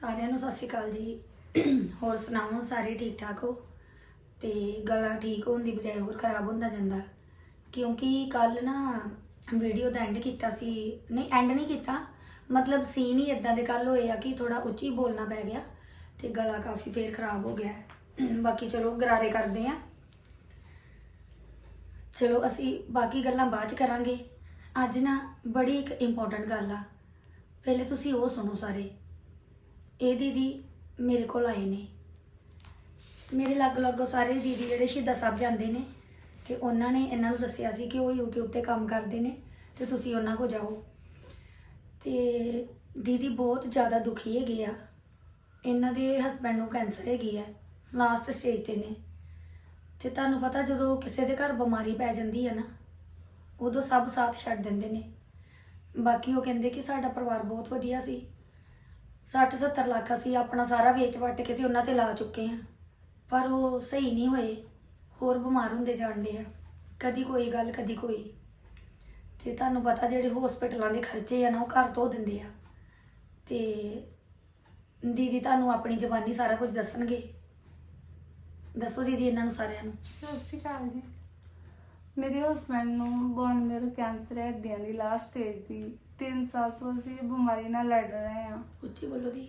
ਸਾਰਿਆਂ ਨੂੰ ਸਤਿ ਸ਼੍ਰੀ ਅਕਾਲ ਜੀ। ਹੋਰ ਸੁਣਾਓ, ਸਾਰੇ ਠੀਕ ਠਾਕ ਹੋ? ਤੇ ਗਲਾ ਠੀਕ ਹੋਣ ਦੀ ਬਜਾਏ ਹੋਰ ਖਰਾਬ ਹੁੰਦਾ ਜਾਂਦਾ। ਕਿਉਂਕਿ ਕੱਲ ਨਾ ਵੀਡੀਓ ਦਾ ਐਂਡ ਕੀਤਾ ਸੀ। ਨਹੀਂ ਐਂਡ ਨਹੀਂ ਕੀਤਾ। ਮਤਲਬ ਸੀਨ ਹੀ ਇਦਾਂ ਦੇ ਕੱਲ ਹੋਏ ਆ ਕਿ ਥੋੜਾ ਉੱਚੀ ਬੋਲਣਾ ਪੈ ਗਿਆ ਤੇ ਗਲਾ ਕਾਫੀ ਫੇਰ ਖਰਾਬ ਹੋ ਗਿਆ। ਬਾਕੀ ਚਲੋ, ਗਰਾਰੇ ਕਰਦੇ ਆ। ਚਲੋ, ਅਸੀਂ ਬਾਕੀ ਗੱਲਾਂ ਬਾਅਦ ਚ ਕਰਾਂਗੇ। ਅੱਜ ਨਾ ਬੜੀ ਇੱਕ ਇੰਪੋਰਟੈਂਟ ਗੱਲ ਆ। ਪਹਿਲੇ ਤੁਸੀਂ ਉਹ ਸੁਣੋ ਸਾਰੇ। ਇਹ ਦੀਦੀ ਮੇਰੇ ਕੋਲ ਆਏ ਨੇ। ਮੇਰੇ ਲੱਗ ਲੱਗ ਸਾਰੇ ਦੀਦੀ ਜਿਹੜੇ ਸ਼ਹੀਦਾਂ ਸਾਹਿਬ ਜਾਂਦੇ ਨੇ ਤੇ ਉਹਨਾਂ ਨੇ ਇਹਨਾਂ ਨੂੰ ਦੱਸਿਆ ਸੀ ਕਿ ਉਹ YouTube ਤੇ ਕੰਮ ਕਰਦੇ ਨੇ ਤੇ ਤੁਸੀਂ ਉਹਨਾਂ ਕੋਲ ਜਾਓ। ਤੇ ਦੀਦੀ ਬਹੁਤ ਜ਼ਿਆਦਾ ਦੁਖੀ ਹੈਗੇ ਆ। ਇਹਨਾਂ ਦੇ ਹਸਬੰਡ ਨੂੰ ਕੈਂਸਰ ਹੈਗੀ ਆ ਲਾਸਟ ਸਟੇਜ ਤੇ ਨੇ। ਤੇ ਤੁਹਾਨੂੰ ਪਤਾ ਜਦੋਂ ਕਿਸੇ ਦੇ ਘਰ ਬਿਮਾਰੀ ਪੈ ਜਾਂਦੀ ਹੈ ਨਾ, ਉਦੋਂ ਸਭ ਸਾਥ ਛੱਡ ਦਿੰਦੇ ਨੇ। ਬਾਕੀ ਉਹ ਕਹਿੰਦੇ ਕਿ ਸਾਡਾ ਪਰਿਵਾਰ ਬਹੁਤ ਵਧੀਆ ਸੀ। 60 70 ਲੱਖ ਅਸੀਂ ਆਪਣਾ ਸਾਰਾ ਵੇਚ ਵੱਟ ਕੇ ਤੇ ਉਹਨਾਂ ਤੇ ਲਾ ਚੁੱਕੇ ਹਾਂ। ਪਰ ਉਹ ਸਹੀ ਨਹੀਂ ਹੋਏ। ਹੋਰ ਬਿਮਾਰ ਹੁੰਦੇ ਜਾਂਦੇ ਆ। ਕਦੀ ਕੋਈ ਗੱਲ, ਕਦੀ ਕੋਈ। ਤੇ ਤੁਹਾਨੂੰ ਪਤਾ ਜਿਹੜੇ ਹਸਪੀਟਲਾਂ ਦੇ ਖਰਚੇ ਆ ਨਾ, ਉਹ ਘਰ ਤੋਂ ਦਿੰਦੇ ਆ। ਤੇ ਦੀਦੀ ਤੁਹਾਨੂੰ ਆਪਣੀ ਜ਼ਬਾਨੀ ਸਾਰਾ ਕੁਝ ਦੱਸਣਗੇ। ਦੱਸੋ ਦੀਦੀ ਇਹਨਾਂ ਨੂੰ ਸਾਰਿਆਂ ਨੂੰ। ਸਤਿ ਸ਼੍ਰੀ ਅਕਾਲ ਜੀ। ਮੇਰੇ ਹਸਬੰਡ ਨੂੰ ਬੋਨ ਮੈਰੋ ਕੈਂਸਰ ਹੈ ਹੱਡੀਆਂ ਦੀ ਲਾਸਟ ਸਟੇਜ ਦੀ। 3 ਸਾਲ ਤੋਂ ਅਸੀਂ ਇਹ ਬਿਮਾਰੀ ਨਾਲ ਲੜ ਰਹੇ ਹਾਂ। ਉੱਚੀ ਬੋਲੋ ਦੀ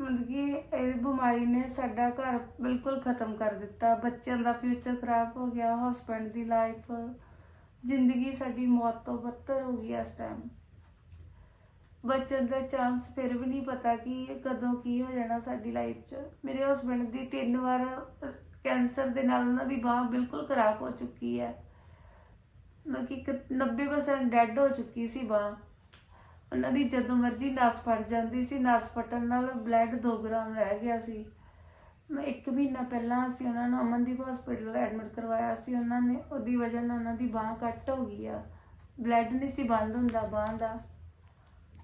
ਮਤਲਬ ਕਿ ਇਹ ਬਿਮਾਰੀ ਨੇ ਸਾਡਾ ਘਰ ਬਿਲਕੁਲ ਖਤਮ ਕਰ ਦਿੱਤਾ। ਬੱਚਿਆਂ ਦਾ ਫਿਊਚਰ ਖਰਾਬ ਹੋ ਗਿਆ ਹਸਬੰਡ ਦੀ ਲਾਈਫ ਜ਼ਿੰਦਗੀ ਸਾਡੀ ਮੌਤ ਤੋਂ ਬੱਤਰ ਹੋ ਗਈ ਇਸ ਟਾਈਮ ਬਚਣ ਦਾ ਚਾਂਸ ਫਿਰ ਵੀ ਨਹੀਂ ਪਤਾ ਕਿ ਕਦੋਂ ਕੀ ਹੋ ਜਾਣਾ ਸਾਡੀ ਲਾਈਫ 'ਚ। ਮੇਰੇ ਹਸਬੰਡ ਦੀ ਤਿੰਨ ਵਾਰ ਕੈਂਸਰ ਦੇ ਨਾਲ ਉਹਨਾਂ ਦੀ ਬਾਹ ਬਿਲਕੁਲ ਖਰਾਬ ਹੋ ਚੁੱਕੀ ਹੈ। ਮਤਲਬ ਕਿ ਇੱਕ 90% ਡੈੱਡ ਹੋ ਚੁੱਕੀ ਸੀ ਬਾਹ। ਉਹਨਾਂ ਦੀ ਜਦੋਂ ਮਰਜ਼ੀ ਨਸ ਫਟ ਜਾਂਦੀ ਸੀ, ਨਸ ਫਟਣ ਨਾਲ ਬਲੱਡ 2 ਗ੍ਰਾਮ ਰਹਿ ਗਿਆ ਸੀ। ਮੈਂ ਇੱਕ ਮਹੀਨਾ ਪਹਿਲਾਂ ਅਸੀਂ ਉਹਨਾਂ ਨੂੰ ਅਮਨਦੀਪ ਹਸਪੀਟਲ ਐਡਮਿਟ ਕਰਵਾਇਆ ਸੀ। ਉਹਨਾਂ ਨੇ ਉਹਦੀ ਵਜ੍ਹਾ ਨਾਲ ਉਹਨਾਂ ਦੀ ਬਾਹ ਕੱਟ ਹੋ ਗਈ ਆ। ਬਲੱਡ ਨਹੀਂ ਸੀ ਬੰਦ ਹੁੰਦਾ ਬਾਹ ਦਾ।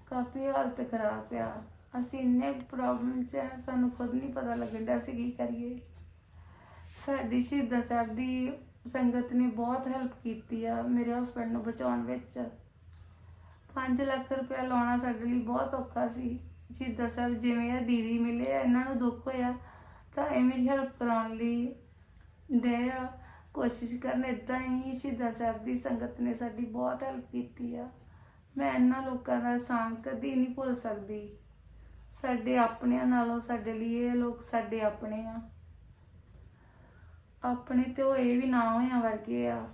ਕਾਫੀ ਹਾਲਤ ਖਰਾਬ ਆ। ਅਸੀਂ ਇੰਨੇ ਪ੍ਰੋਬਲਮ 'ਚ ਆ, ਸਾਨੂੰ ਖੁਦ ਨਹੀਂ ਪਤਾ ਲੱਗਣ ਡਿਆ ਅਸੀਂ ਕੀ ਕਰੀਏ। ਸਾਡੀ ਸ਼ਹੀਦਾਂ ਸਾਹਿਬ ਦੀ ਸੰਗਤ ਨੇ ਬਹੁਤ ਹੈਲਪ ਕੀਤੀ ਆ ਮੇਰੇ ਹਸਬੰਡ ਨੂੰ ਬਚਾਉਣ ਵਿੱਚ। 5 ਲੱਖ ਰੁਪਇਆ ਲਾਉਣਾ ਸਾਡੇ ਲਈ ਬਹੁਤ ਔਖਾ ਸੀ। ਸ਼ਹੀਦਾਂ ਸਾਹਿਬ ਜਿਵੇਂ ਆ ਦੀਦੀ ਮਿਲੇ ਆ, ਇਹਨਾਂ ਨੂੰ ਦੁੱਖ ਹੋਇਆ, ਤਾਂ ਇਹ ਹੈਲਪ ਕਰਾਉਣ ਲਈ ਦੇ ਆ। ਕੋਸ਼ਿਸ਼ ਕਰਨ ਇਦਾਂ ਹੀ ਸ਼ਹੀਦਾਂ ਸਾਹਿਬ ਦੀ ਸੰਗਤ ਨੇ ਸਾਡੀ ਬਹੁਤ ਹੈਲਪ ਕੀਤੀ ਆ। ਮੈਂ ਇਹਨਾਂ ਲੋਕਾਂ ਦਾ ਸਾਨ ਕਦੀ ਨਹੀਂ ਭੁੱਲ ਸਕਦੀ। ਸਾਡੇ ਆਪਣਿਆਂ ਨਾਲੋਂ ਸਾਡੇ ਲਈ ਇਹ ਲੋਕ ਸਾਡੇ ਆਪਣੇ ਆ। ਆਪਣੇ ਤੇ ਉਹ ਇਹ ਵੀ ਨਾ ਹੋਇਆ ਵਰਗੇ ਆ।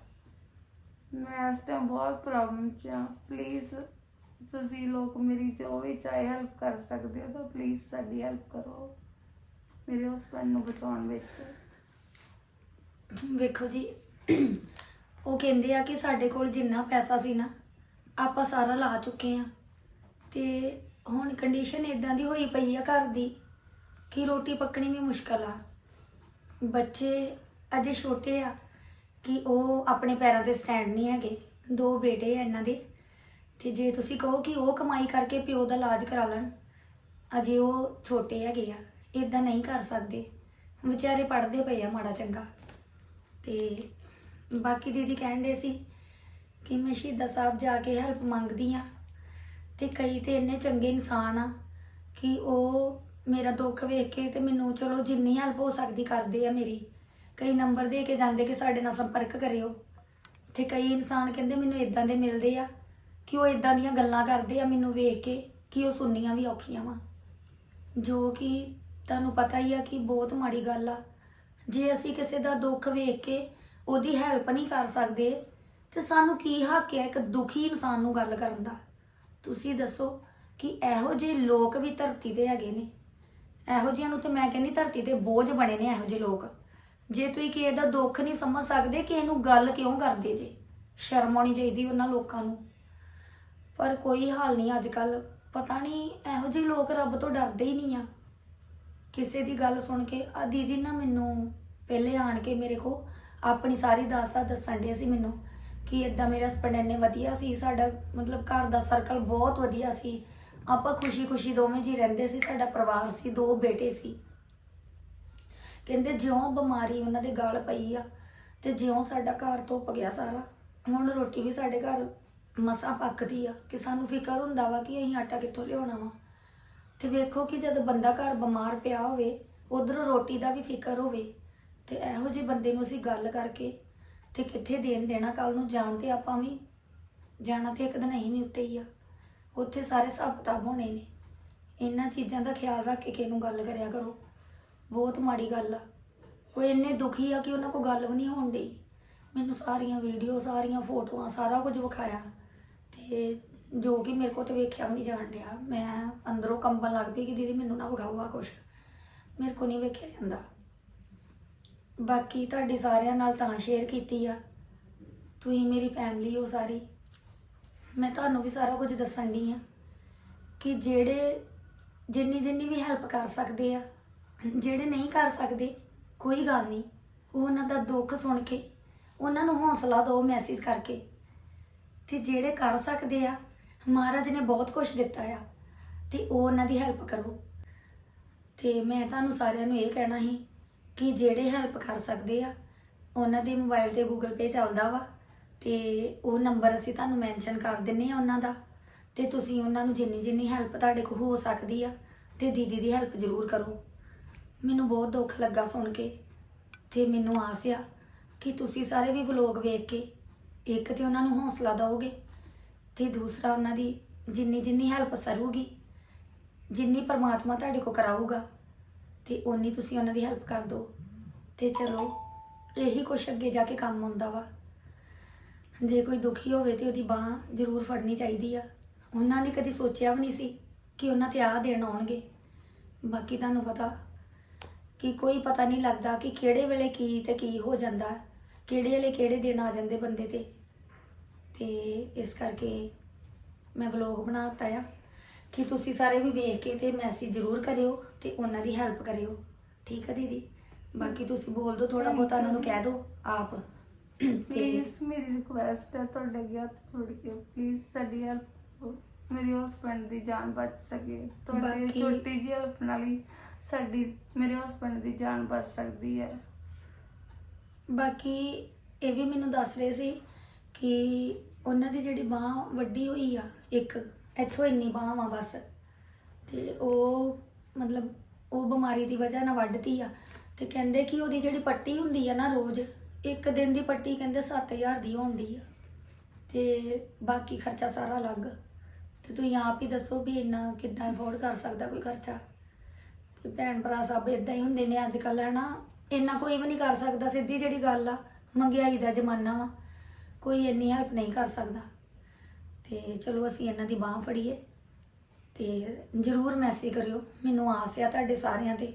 ਮੈਂ ਇਸ ਟਾਈਮ ਬਹੁਤ ਪ੍ਰੋਬਲਮ ਚ ਆ। ਪਲੀਜ਼ ਤੁਸੀਂ ਲੋਕ ਮੇਰੀ ਜੋ ਵੀ ਚਾਹੇ ਹੈਲਪ ਕਰ ਸਕਦੇ ਹੋ ਤਾਂ ਪਲੀਜ਼ ਸਾਡੀ ਹੈਲਪ ਕਰੋ। ਮੇਰੇ ਹਸਬੰਡ ਨੂੰ ਬਚਾਉਣ ਵਿੱਚ। ਵੇਖੋ ਜੀ, ਉਹ ਕਹਿੰਦੇ ਆ ਕਿ ਸਾਡੇ ਕੋਲ ਜਿੰਨਾ ਪੈਸਾ ਸੀ ਨਾ, ਆਪਾਂ ਸਾਰਾ ਲਾ ਚੁੱਕੇ ਆ। ਤੇ ਹੁਣ ਕੰਡੀਸ਼ਨ ਇਦਾਂ ਦੀ ਹੋਈ ਪਈ ਆ ਘਰ ਦੀ ਕਿ ਰੋਟੀ ਪੱਕਣੀ ਵੀ ਮੁਸ਼ਕਲ ਆ। ਬੱਚੇ ਅਜੇ ਛੋਟੇ ਆ ਕਿ ਉਹ ਆਪਣੇ ਪੈਰਾਂ ਤੇ ਸਟੈਂਡ ਨਹੀਂ ਹੈਗੇ। ਦੋ ਬੇਟੇ ਆ ਇਹਨਾਂ ਦੇ। ਤੇ ਜੇ ਤੁਸੀਂ ਕਹੋ ਕਿ ਉਹ ਕਮਾਈ ਕਰਕੇ ਪਿਓ ਦਾ ਇਲਾਜ ਕਰਾ ਲੈਣ, ਅਜੇ ਉਹ ਛੋਟੇ ਹੈਗੇ ਆ ਇਦਾਂ ਨਹੀਂ ਕਰ ਸਕਦੇ। ਵਿਚਾਰੇ ਪੜ੍ਹਦੇ ਪਏ ਆ ਮਾੜਾ ਚੰਗਾ। ਤੇ ਬਾਕੀ ਦੀਦੀ ਕਹਿਣ ਕਹਿੰਦੇ ਸੀ ਕਿ ਮੈਂ ਸ਼ਹੀਦਾਂ ਸਾਹਿਬ ਜਾ ਕੇ ਹੈਲਪ ਮੰਗਦੀ ਆ। ਤੇ ਕਈ ਤੇ ਇੰਨੇ ਚੰਗੇ ਇਨਸਾਨ ਆ ਕਿ ਉਹ ਮੇਰਾ ਦੁੱਖ ਵੇਖ ਕੇ ਤੇ ਮੈਨੂੰ ਚਲੋ ਜਿੰਨੀ ਹੈਲਪ ਹੋ ਸਕਦੀ ਕਰਦੇ ਆ ਮੇਰੀ। ਕਈ ਨੰਬਰ ਦੇ ਕੇ ਜਾਂਦੇ ਕਿ ਸਾਡੇ ਨਾਲ ਸੰਪਰਕ ਕਰਿਓ। ਤੇ ਕਈ ਇਨਸਾਨ ਕਹਿੰਦੇ ਮੈਨੂੰ ਇਦਾਂ ਦੇ ਮਿਲਦੇ ਆ ਕਿ ਉਹ ਇਦਾਂ ਦੀਆਂ ਗੱਲਾਂ ਕਰਦੇ ਆ ਮੈਨੂੰ ਵੇਖ ਕੇ ਕਿ ਉਹ ਸੁਣਨੀਆਂ ਵੀ ਔਖੀਆਂ ਵਾ। ਜੋ ਕਿ ਤੁਹਾਨੂੰ ਪਤਾ ਹੀ ਆ ਕਿ ਬਹੁਤ ਮਾੜੀ ਗੱਲ ਆ। ਜੇ ਅਸੀਂ ਕਿਸੇ ਦਾ ਦੁੱਖ ਵੇਖ ਕੇ ਉਹਦੀ ਹੈਲਪ ਨਹੀਂ ਕਰ ਸਕਦੇ, ਤੇ ਸਾਨੂੰ ਕੀ ਹੱਕ ਹੈ ਇੱਕ ਦੁਖੀ ਇਨਸਾਨ ਨੂੰ ਗੱਲ ਕਰਨ ਦਾ? ਤੁਸੀਂ ਦੱਸੋ ਕਿ ਇਹੋ ਜਿਹੇ ਲੋਕ ਵੀ ਧਰਤੀ ਤੇ ਹੈਗੇ ਨੇ। ਇਹੋ ਜਿਹਿਆਂ ਨੂੰ ਤੇ ਮੈਂ ਕਹਿੰਦੀ ਧਰਤੀ ਤੇ ਬੋਝ ਬਣੇ ਨੇ ਇਹੋ ਜਿਹੇ ਲੋਕ। ਜੇ ਤੁਸੀਂ ਕਿਸੇ ਦਾ ਦੁੱਖ ਨਹੀਂ ਸਮਝ ਸਕਦੇ ਕਿ ਇਹਨੂੰ ਗੱਲ ਕਿਉਂ ਕਰਦੇ ਜੇ? ਸ਼ਰਮ ਆਉਣੀ ਚਾਹੀਦੀ ਉਹਨਾਂ ਲੋਕਾਂ ਨੂੰ। ਪਰ ਕੋਈ ਹਾਲ ਨਹੀਂ ਅੱਜ ਕੱਲ ਪਤਾ ਨਹੀਂ ਇਹੋ ਜਿਹੇ ਲੋਕ ਰੱਬ ਤੋਂ ਡਰਦੇ ਹੀ ਨਹੀਂ ਆ। ਕਿਸੇ ਦੀ ਗੱਲ ਸੁਣ ਕੇ ਆ ਦੀਦੀ ਨਾ ਮੈਨੂੰ ਪਹਿਲੇ ਆਣ ਕੇ ਮੇਰੇ ਕੋ ਆਪਣੀ ਸਾਰੀ ਦਾਸਤਾ ਦੱਸਣ ਦੇ ਸੀ ਮੈਨੂੰ ਕਿ ਇਦਾਂ ਮੇਰੇ ਹਸਬੰਡ ਇੰਨੇ ਵਧੀਆ ਸੀ, ਸਾਡਾ ਮਤਲਬ ਘਰ ਦਾ ਸਰਕਲ ਬਹੁਤ ਵਧੀਆ ਸੀ। ਆਪਾਂ ਖੁਸ਼ੀ-ਖੁਸ਼ੀ ਦੋਵੇਂ ਜੀ ਰਹਿੰਦੇ ਸੀ, ਸਾਡਾ ਪਰਿਵਾਰ ਸੀ, ਦੋ ਬੇਟੇ ਸੀ। ਕਹਿੰਦੇ ਜਿਉਂ ਬਿਮਾਰੀ ਉਹਨਾਂ ਦੇ ਗਲ ਪਈ ਆ ਤੇ ਜਿਉਂ ਸਾਡਾ ਘਰ ਧੁੱਪ ਗਿਆ ਸਾਰਾ, ਹੁਣ ਰੋਟੀ ਵੀ ਸਾਡੇ ਘਰ ਮਸਾਂ ਪੱਕਦੀ ਆ ਕਿ ਸਾਨੂੰ ਫਿਕਰ ਹੁੰਦਾ ਵਾ ਕਿ ਅਸੀਂ ਆਟਾ ਕਿੱਥੋਂ ਲਿਆਉਣਾ ਵਾ। ਤੇ ਵੇਖੋ ਕਿ ਜਦ ਬੰਦਾ ਘਰ ਬਿਮਾਰ ਪਿਆ ਹੋਵੇ, ਉਧਰੋਂ ਰੋਟੀ ਦਾ ਵੀ ਫਿਕਰ ਹੋਵੇ, ਤੇ ਇਹੋ ਜਿਹੇ ਬੰਦੇ ਨੂੰ ਅਸੀਂ ਗੱਲ ਕਰਕੇ ਤੇ ਕਿੱਥੇ ਦੇਣ ਦੇਣਾ ਕੱਲ ਨੂੰ ਜਾਣ ਤੇ ਆਪਾਂ ਵੀ ਜਾਣਾ ਤੇ ਇੱਕ ਦਿਨ ਅਸੀਂ ਵੀ ਉੱਤੇ ਹੀ ਆ। ਉੱਥੇ ਸਾਰੇ ਹਿਸਾਬ ਕਿਤਾਬ ਹੋਣੇ ਨੇ। ਇਹਨਾਂ ਚੀਜ਼ਾਂ ਦਾ ਖਿਆਲ ਰੱਖ ਕੇ ਕਿਸੇ ਨੂੰ ਗੱਲ ਕਰਿਆ ਕਰੋ। ਬਹੁਤ ਮਾੜੀ ਗੱਲ ਆ। ਉਹ ਇੰਨੇ ਦੁਖੀ ਆ ਕਿ ਉਹਨਾਂ ਕੋਲ ਗੱਲ ਵੀ ਨਹੀਂ ਹੋਣ ਡਈ। ਮੈਨੂੰ ਸਾਰੀਆਂ ਵੀਡੀਓ ਸਾਰੀਆਂ ਫੋਟੋਆਂ, ਸਾਰਾ ਕੁਝ ਵਿਖਾਇਆ। ਤੇ ਜੋ ਕਿ ਮੇਰੇ ਕੋਲ ਤੇ ਵੇਖਿਆ ਵੀ ਨਹੀਂ ਜਾਣ ਡਿਆ। ਮੈਂ ਅੰਦਰੋਂ ਕੰਬਣ ਲੱਗ ਪਈ ਕਿ ਦੀਦੀ ਮੈਨੂੰ ਨਾ ਵਿਖਾਓ ਆ ਕੁਛ। ਮੇਰੇ ਕੋ ਨਹੀਂ ਵੇਖਿਆ ਜਾਂਦਾ। ਬਾਕੀ ਤੁਹਾਡੀ ਸਾਰਿਆਂ ਨਾਲ ਤਾਂ ਸ਼ੇਅਰ ਕੀਤੀ ਆ। ਤੁਸੀਂ ਮੇਰੀ ਫੈਮਿਲੀ ਹੋ ਸਾਰੀ। ਮੈਂ ਤੁਹਾਨੂੰ ਵੀ ਸਾਰਾ ਕੁਝ ਦੱਸਣ ਦੀ ਆ ਕਿ ਜਿਹੜੇ ਜਿੰਨੀ ਜਿੰਨੀ ਵੀ ਹੈਲਪ ਕਰ ਸਕਦੇ ਆ ਜਿਹੜੇ ਨਹੀਂ ਕਰ ਸਕਦੇ, ਕੋਈ ਗੱਲ ਨਹੀਂ। ਉਹ ਉਹਨਾਂ ਦਾ ਦੁੱਖ ਸੁਣ ਕੇ, ਉਹਨਾਂ ਨੂੰ ਹੌਸਲਾ ਦਿਓ ਮੈਸੇਜ ਕਰਕੇ। ਤੇ ਜਿਹੜੇ ਕਰ ਸਕਦੇ ਆ, ਮਹਾਰਾਜ ਨੇ ਬਹੁਤ ਕੁਝ ਦਿੱਤਾ ਆ, ਤੇ ਉਹ ਉਹਨਾਂ ਦੀ ਹੈਲਪ ਕਰੋ। ਤੇ ਮੈਂ ਤੁਹਾਨੂੰ ਸਾਰਿਆਂ ਨੂੰ ਇਹ ਕਹਿਣਾ ਸੀ ਕਿ ਜਿਹੜੇ ਹੈਲਪ ਕਰ ਸਕਦੇ ਆ, ਉਹਨਾਂ ਦੇ ਮੋਬਾਈਲ ਤੇ Google Pay ਚੱਲਦਾ ਵਾ, ਤੇ ਉਹ ਨੰਬਰ ਅਸੀਂ ਤੁਹਾਨੂੰ ਮੈਂਸ਼ਨ ਕਰ ਦਿੰਨੇ ਆ ਉਹਨਾਂ ਦਾ। ਤੇ ਤੁਸੀਂ ਉਹਨਾਂ ਨੂੰ ਜਿੰਨੀ ਜਿੰਨੀ ਹੈਲਪ ਤੁਹਾਡੇ ਕੋਲ ਹੋ ਸਕਦੀ ਆ, ਤੇ ਦੀਦੀ ਦੀ ਹੈਲਪ ਜ਼ਰੂਰ ਕਰੋ। ਮੈਨੂੰ ਬਹੁਤ ਦੁੱਖ ਲੱਗਾ ਸੁਣ ਕੇ। ਤੇ ਮੈਨੂੰ ਆਸ ਆ ਕਿ ਤੁਸੀਂ ਸਾਰੇ ਵੀ ਵਲੋਗ ਵੇਖ ਕੇ ਇੱਕ ਤੇ ਉਹਨਾਂ ਨੂੰ ਹੌਸਲਾ ਦਿਓਗੇ ਤੇ ਦੂਸਰਾ ਉਹਨਾਂ ਦੀ ਜਿੰਨੀ ਜਿੰਨੀ ਹੈਲਪ ਸਰੂਗੀ, ਜਿੰਨੀ ਪਰਮਾਤਮਾ ਤੁਹਾਡੇ ਕੋ ਕਰਾਊਗਾ, ਤੇ ਓਨੀ ਤੁਸੀਂ ਉਹਨਾਂ ਦੀ ਹੈਲਪ ਕਰ ਦਿਓ। ਤੇ ਚਲੋ, ਇਹੀ ਕੁਛ ਅੱਗੇ ਜਾ ਕੇ ਕੰਮ ਆਉਂਦਾ ਵਾ। ਜੇ ਕੋਈ ਦੁਖੀ ਹੋਵੇ ਤੇ ਉਹਦੀ ਬਾਹ ਜ਼ਰੂਰ ਫੜਨੀ ਚਾਹੀਦੀ ਆ। ਉਹਨਾਂ ਨੇ ਕਦੀ ਸੋਚਿਆ ਵੀ ਨਹੀਂ ਸੀ ਕਿ ਉਹਨਾਂ ਤੇ ਆਹ ਦੇਣ ਆਉਣਗੇ। ਬਾਕੀ ਤੁਹਾਨੂੰ ਪਤਾ ਕਿ ਕੋਈ ਪਤਾ ਨਹੀਂ ਲੱਗਦਾ ਕਿ ਕਿਹੜੇ ਵੇਲੇ ਕੀ ਤੇ ਕੀ ਹੋ ਜਾਂਦਾ ਕਿਹੜੇ ਵੇਲੇ ਕਿਹੜੇ ਦਿਨ ਆ ਜਾਂਦੇ ਬੰਦੇ ਤੇ। ਤੇ ਇਸ ਕਰਕੇ ਮੈਂ ਵਲੋਗ ਬਣਾਤਾ ਆ ਕਿ ਤੁਸੀਂ ਸਾਰੇ ਵੀ ਵੇਖ ਕੇ ਤੇ ਮੈਸੇਜ ਜ਼ਰੂਰ ਕਰਿਓ ਤੇ ਉਹਨਾਂ ਦੀ ਹੈਲਪ ਕਰਿਓ। ਠੀਕ ਹੈ ਦੀਦੀ? ਬਾਕੀ ਤੁਸੀਂ ਬੋਲ ਦਿਓ ਥੋੜਾ ਬਹੁਤਾ ਉਹਨਾਂ ਨੂੰ ਕਹਿ ਦਿਓ ਆਪ। ਤੇ ਪਲੀਜ਼ ਮੇਰੀ ਰਿਕੁਐਸਟ ਹੈ ਤੁਹਾਡੇ ਅੱਗੇ ਹੱਥ ਜੋੜ ਕੇ ਪਲੀਜ਼ ਸਾਡੀ ਹੈਲਪ ਮੇਰੇ ਹਸਬੰਡ ਦੀ ਜਾਨ ਬਚ ਸਕੇ। ਤੁਹਾਡੀ ਬਾਕੀ- ਛੋਟੀ ਜਿਹੀ ਹੈਲਪ ਨਾਲ ਹੀ ਸਾਡੀ, ਮੇਰੇ ਹਸਬੰਡ ਦੀ ਜਾਨ ਬਚ ਸਕਦੀ ਹੈ। ਬਾਕੀ ਇਹ ਵੀ ਮੈਨੂੰ ਦੱਸ ਰਹੇ ਸੀ ਕਿ ਉਹਨਾਂ ਦੀ ਜਿਹੜੀ ਬਾਹ ਵੱਡੀ ਹੋਈ ਆ, ਇੱਕ, ਇੱਥੋਂ ਇੰਨੀ ਬਾਹ ਵਾ ਬਸ। ਤੇ ਉਹ ਮਤਲਬ ਉਹ ਬਿਮਾਰੀ ਦੀ ਵਜ੍ਹਾ ਨਾਲ ਵੱਢਦੀ ਆ। ਤੇ ਕਹਿੰਦੇ ਕਿ ਉਹਦੀ ਜਿਹੜੀ ਪੱਟੀ ਹੁੰਦੀ ਆ ਨਾ ਰੋਜ਼, ਇੱਕ ਦਿਨ ਦੀ ਪੱਟੀ ਕਹਿੰਦੇ 7000 ਦੀ ਹੁੰਦੀ ਆ। ਤੇ ਬਾਕੀ ਖਰਚਾ ਸਾਰਾ ਅਲੱਗ। ਤੇ ਤੁਸੀਂ ਆਪ ਹੀ ਦੱਸੋ ਵੀ ਇੰਨਾ ਕਿੱਦਾਂ ਅਫੋਰਡ ਕਰ ਸਕਦਾ ਕੋਈ ਖਰਚਾ? ਤੇ ਭੈਣ ਭਰਾ ਸਭ ਇਦਾਂ ਹੀ ਹੁੰਦੇ ਨੇ ਅੱਜ ਕੱਲ੍ਹ ਹਨਾ? ਇੰਨਾ ਕੋਈ ਵੀ ਨਹੀਂ ਕਰ ਸਕਦਾ, ਸਿੱਧੀ ਜਿਹੜੀ ਗੱਲ ਆ, ਮੰਗਿਆਈ ਦਾ ਜ਼ਮਾਨਾ ਵਾ। ਕੋਈ ਇੰਨੀ ਹੈਲਪ ਨਹੀਂ ਕਰ ਸਕਦਾ। ਤੇ ਚਲੋ ਅਸੀਂ ਇਹਨਾਂ ਦੀ ਬਾਹ ਫੜੀਏ ਤੇ ਜਰੂਰ ਮੈਸੇਜ ਕਰਿਓ। ਮੈਨੂੰ ਆਸ ਆ ਤੁਹਾਡੇ ਸਾਰਿਆਂ ਤੇ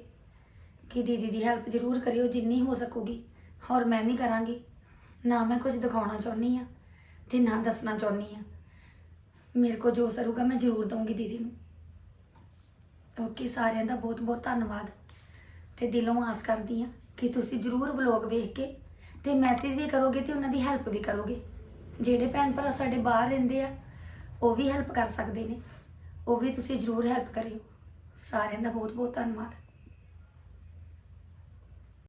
ਕਿ ਦੀਦੀ ਦੀ ਹੈਲਪ ਜਰੂਰ ਕਰਿਓ, ਜਿੰਨੀ ਹੋ ਸਕੂਗੀ। ਔਰ ਮੈਂ ਵੀ ਕਰਾਂਗੀ। ਨਾ ਮੈਂ ਕੁਝ ਦਿਖਾਉਣਾ ਚਾਹੁੰਦੀ ਆ ਤੇ ਨਾ ਦੱਸਣਾ ਚਾਹੁੰਦੀ ਆ। ਮੇਰੇ ਕੋ ਜੋ ਸਰੂਗਾ ਮੈਂ ਜਰੂਰ ਦਊਂਗੀ ਦੀਦੀ ਨੂੰ। ਓਕੇ, ਸਾਰਿਆਂ ਦਾ ਬਹੁਤ ਬਹੁਤ ਧੰਨਵਾਦ। ਤੇ ਦਿਲੋਂ ਆਸ ਕਰਦੀ ਆ ਕਿ ਤੁਸੀਂ ਜਰੂਰ ਵਲੌਗ ਵੇਖ ਕੇ ਤੇ ਮੈਸੇਜ ਵੀ ਕਰੋਗੇ ਤੇ ਉਹਨਾਂ ਦੀ ਹੈਲਪ ਵੀ ਕਰੋਗੇ। ਜਿਹੜੇ ਭੈਣ ਭਰਾ ਸਾਡੇ ਬਾਹਰ ਰਹਿੰਦੇ ਆ, ਉਹ ਵੀ ਹੈਲਪ ਕਰ ਸਕਦੇ ਨੇ। ਉਹ ਵੀ ਤੁਸੀਂ ਜਰੂਰ ਹੈਲਪ ਕਰਿਓ। ਸਾਰਿਆਂ ਦਾ ਬਹੁਤ ਬਹੁਤ ਧੰਨਵਾਦ।